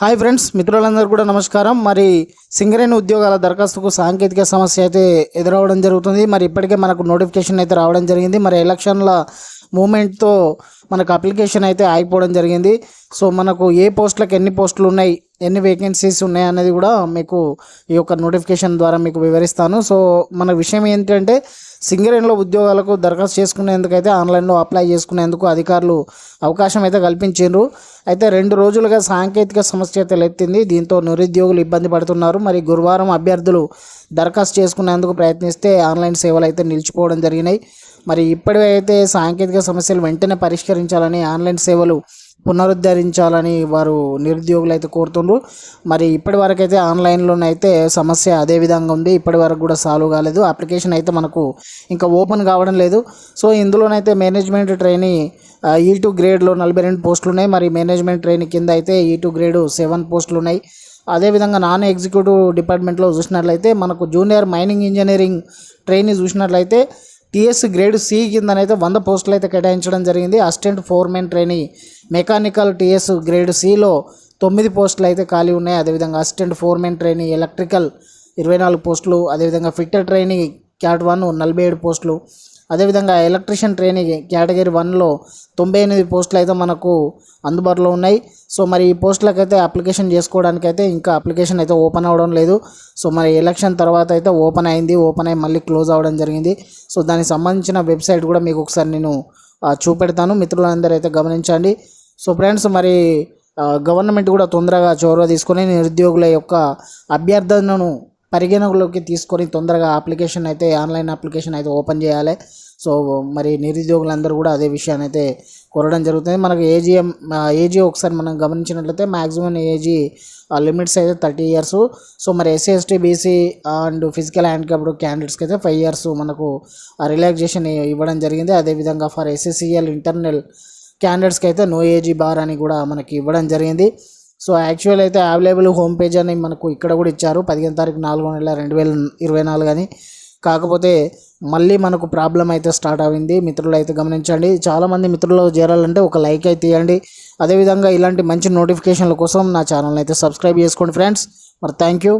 Hi friends మిత్రులందరూ కూడా నమస్కారం. మరి సింగరేణి ఉద్యోగాల దరఖాస్తుకు సాంకేతిక సమస్య అయితే ఎదురవడం జరుగుతుంది. మరి ఇప్పటికే మనకు నోటిఫికేషన్ అయితే రావడం జరిగింది. మరి ఎలక్షన్ల మూమెంట్తో మనకు అప్లికేషన్ అయితే ఆగిపోవడం జరిగింది. సో మనకు ఏ పోస్టులకు ఎన్ని పోస్టులు ఉన్నాయి ఎన్ని వేకెన్సీస్ ఉన్నాయన్నది కూడా మీకు ఈ యొక్క నోటిఫికేషన్ ద్వారా మీకు వివరిస్తాను. సో మన విషయం ఏంటంటే సింగరేణిలో ఉద్యోగాలకు దరఖాస్తు చేసుకునేందుకైతే ఆన్లైన్లో అప్లై చేసుకునేందుకు అధికారులు అవకాశం అయితే కల్పించారు అయితే రెండు రోజులుగా సాంకేతిక సమస్య తలెత్తింది దీంతో నిరుద్యోగులు ఇబ్బంది పడుతున్నారు. మరి గురువారం అభ్యర్థులు దరఖాస్తు చేసుకునేందుకు ప్రయత్నిస్తే ఆన్లైన్ సేవలు అయితే నిలిచిపోవడం జరిగినాయి. మరి ఇప్పటివైతే సాంకేతిక సమస్యలు వెంటనే పరిష్కరించాలని ఆన్లైన్ సేవలు పునరుద్ధరించాలని వారు నిరుద్యోగులు అయితే కోరుతుండ్రు. మరి ఇప్పటి వరకు అయితే ఆన్లైన్లోనైతే సమస్య అదే విధంగా ఉంది. ఇప్పటి వరకు కూడా సాల్వ్ కాలేదు. అప్లికేషన్ అయితే మనకు ఇంకా ఓపెన్ కావడం లేదు. సో ఇందులోనైతే మేనేజ్మెంట్ ట్రైనీ ఈ టూ గ్రేడ్లో నలభై రెండు పోస్టులు ఉన్నాయి మరి మేనేజ్మెంట్ ట్రైనీ కింద అయితే ఈ టూ గ్రేడు సెవెన్ పోస్టులు ఉన్నాయి అదేవిధంగా నాన్ ఎగ్జిక్యూటివ్ డిపార్ట్మెంట్లో చూసినట్లయితే మనకు జూనియర్ మైనింగ్ ఇంజనీరింగ్ ట్రైనీ చూసినట్లయితే టీఎస్ గ్రేడ్ సి కిందనైతే వంద పోస్టులు అయితే కేటాయించడం జరిగింది. Assistant foreman trainee mechanical TS grade సిలో తొమ్మిది పోస్టులు అయితే ఖాళీ ఉన్నాయి. అదేవిధంగా అసిస్టెంట్ ఫోర్మెన్ ట్రైనింగ్ ఎలక్ట్రికల్ ఇరవై నాలుగు పోస్టులు అదేవిధంగా ఫిట్టర్ ట్రైనింగ్ క్యాట్ వన్ నలభై ఏడు పోస్టులు అదేవిధంగా ఎలక్ట్రిషియన్ ట్రైనింగ్ కేటగిరీ వన్లో తొంభై ఎనిమిది పోస్టులు అయితే మనకు అందుబాటులో ఉన్నాయి. సో మరి ఈ పోస్టులకైతే అప్లికేషన్ చేసుకోవడానికి అయితే ఇంకా అప్లికేషన్ అయితే ఓపెన్ అవ్వడం లేదు. సో మరి ఎలక్షన్ తర్వాత అయితే ఓపెన్ అయింది. ఓపెన్ అయ్యి మళ్ళీ క్లోజ్ అవ్వడం జరిగింది. సో దానికి సంబంధించిన వెబ్సైట్ కూడా మీకు ఒకసారి నేను చూపెడతాను. మిత్రులందరూ అయితే గమనించండి. సో ఫ్రెండ్స్ మరి గవర్నమెంట్ కూడా తొందరగా చొరవ తీసుకొని నిరుద్యోగుల యొక్క అభ్యర్థనను పరిగణలోకి తీసుకొని తొందరగా అప్లికేషన్ అయితే ఆన్లైన్ అప్లికేషన్ అయితే ఓపెన్ చేయాలి. సో మరి నిరుద్యోగులందరూ కూడా అదే విషయాన్ని అయితే కోరడం జరుగుతుంది. మనకు ఏజీఎం ఏజీ ఒకసారి మనం గమనించినట్లయితే మ్యాక్సిమం ఏజీ లిమిట్స్ అయితే థర్టీ ఇయర్స్ సో మరి SC ST BC and physical handicapped క్యాండిడేట్స్కి అయితే ఫైవ్ ఇయర్స్ మనకు రిలాక్సేషన్ ఇవ్వడం జరిగింది. అదేవిధంగా ఫర్ ఎస్ఎస్సిఎల్ ఇంటర్నల్ క్యాండిడేట్స్కి అయితే నో ఏజీ బార్ అని కూడా మనకి ఇవ్వడం జరిగింది. సో యాక్చువల్ అయితే అవైలబుల్ హోమ్ పేజ్ అని మనకు ఇక్కడ కూడా ఇచ్చారు. పదిహేను తారీఖు నాలుగో నెల రెండు వేల ఇరవై నాలుగు అని. కాకపోతే మళ్ళీ మనకు ప్రాబ్లం అయితే స్టార్ట్ అయింది. మిత్రులు అయితే గమనించండి. చాలామంది మిత్రులు చేరాలంటే ఒక లైక్ అయితే ఇవ్వండి అదేవిధంగా ఇలాంటి మంచి నోటిఫికేషన్ల కోసం నా ఛానల్ని అయితే సబ్స్క్రైబ్ చేసుకోండి ఫ్రెండ్స్. మరి థ్యాంక్ యూ.